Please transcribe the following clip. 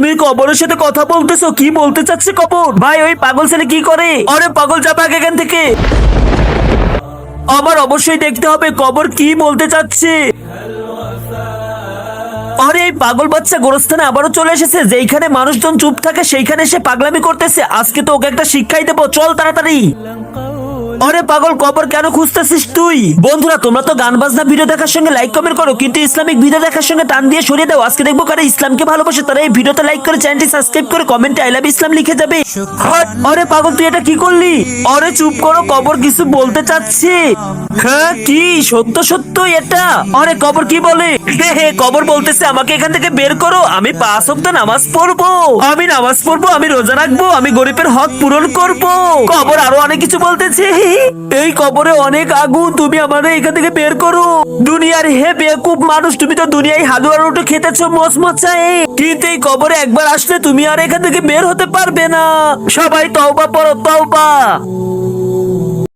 তুমি কবরের সাথে কথা বলতেছো, কি বলতে চাচ্ছে কবর? ভাই, ওই পাগল ছেলে কি করে? আরে, পাগল ভাগ এখান থেকে। আমার অবশ্যই দেখতে হবে কবর কি বলতে চাচ্ছে। আরে, এই পাগল বাচ্চা গোরস্থানে আবারও চলে এসেছে, যেইখানে মানুষজন চুপ থাকে, সেইখানে এসে পাগলামি করতেছে। আজকে তো ওকে একটা শিক্ষাই দেবো। চল তাড়াতাড়ি। আরে পাগল কবর কেন খুঁজতেছিস তুই? বন্ধুরা তোমরা তো গান বাজনা ভিডিও দেখার সঙ্গে লাইক কমেন্ট করো কিন্তু ইসলামিক ভিডিও দেখার সঙ্গে টান দিয়ে সরিয়ে দাও। আজকে দেখব কারা ইসলামকে ভালোবাসে তারা এই ভিডিওতে লাইক করে চ্যানেলটি সাবস্ক্রাইব করে কমেন্টে আই লাভ ইসলাম লিখে যাবে! আরে পাগল তুই এটা কি করলি? আরে চুপ করো কবর কিছু বলতে চাচ্ছে। হ্যাঁ কি? সত্য সত্য এটা? অরে কবর কি বলে? হে হে কবর বলতেছে আমাকে এখান থেকে বের করো আমি পাঁচ সপ্তাহ নামাজ পড়ব। আমি নামাজ পড়ব আমি রোজা রাখব আমি গরিবের হক পূরণ করব। কবর আরও অনেক কিছু বলতেছে। এই কবরে অনেক আগুন, তুমি আমাদের এখান থেকে বের করো। দুনিয়ার হে বেকুব মানুষ, তুমি তো দুনিয়ায় হালুয়া রুটি খেতেছো মশাই কিন্তু এই কবরে একবার আসলে তুমি আর এখান থেকে বের হতে পারবে না। সবাই তওবা পড়ো, তওবা।